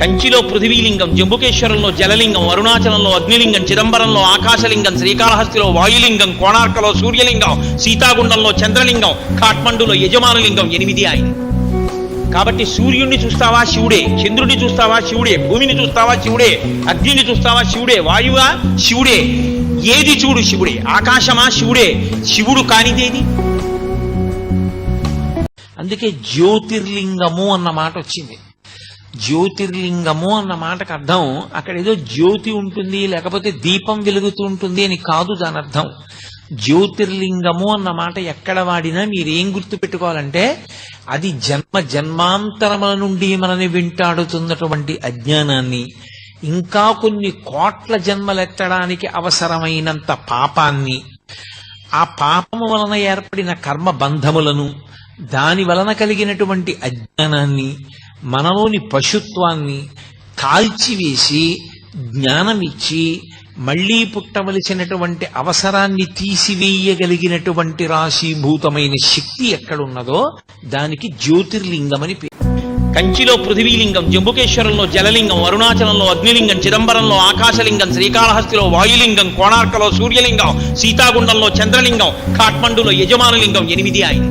కంచిలో పృథివీలింగం జంబుకేశ్వరంలో జలలింగం అరుణాచలంలో అగ్నిలింగం చిదంబరంలో ఆకాశలింగం శ్రీకాళహస్తిలో వాయులింగం కోణార్కలో సూర్యలింగం సీతాగుండంలో చంద్రలింగం కాఠ్మండులో యజమానులింగం ఎనిమిది ఆయన. కాబట్టి సూర్యుడిని చూస్తావా శివుడే చంద్రుడిని చూస్తావా శివుడే భూమిని చూస్తావా శివుడే అగ్నిని చూస్తావా శివుడే వాయువా శివుడే ఏది చూడు శివుడే ఆకాశమా శివుడే శివుడు కానిదేది అందుకే జ్యోతిర్లింగము అన్న మాట వచ్చింది. జ్యోతిర్లింగము అన్న మాటకు అర్థం అక్కడ ఏదో జ్యోతి ఉంటుంది లేకపోతే దీపం వెలుగుతూ ఉంటుంది అని కాదు దాని అర్థం. జ్యోతిర్లింగము అన్న మాట ఎక్కడ వాడినా మీరేం గుర్తు పెట్టుకోవాలంటే అది జన్మ జన్మాంతరముల నుండి మనని వెంటాడుతున్నటువంటి అజ్ఞానాన్ని ఇంకా కొన్ని కోట్ల జన్మలెత్తడానికి అవసరమైనంత పాపాన్ని. ఆ పాపము వలన ఏర్పడిన కర్మ బంధములను దాని వలన కలిగినటువంటి అజ్ఞానాన్ని మనలోని పశుత్వాన్ని కాల్చివేసి జ్ఞానమిచ్చి మళ్ళీ పుట్టవలసినటువంటి అవసరాన్ని తీసివేయగలిగినటువంటి రాశీభూతమైన శక్తి ఎక్కడున్నదో దానికి జ్యోతిర్లింగమని పేరు. కంచిలో పృథివీలింగం జంబుకేశ్వరంలో జలలింగం అరుణాచలంలో అగ్నిలింగం చిదంబరంలో ఆకాశలింగం శ్రీకాళహస్తిలో వాయులింగం కోణార్కలో సూర్యలింగం సీతాగుండంలో చంద్రలింగం కాఠ్మండులో యజమానులింగం ఎనిమిది ఆయన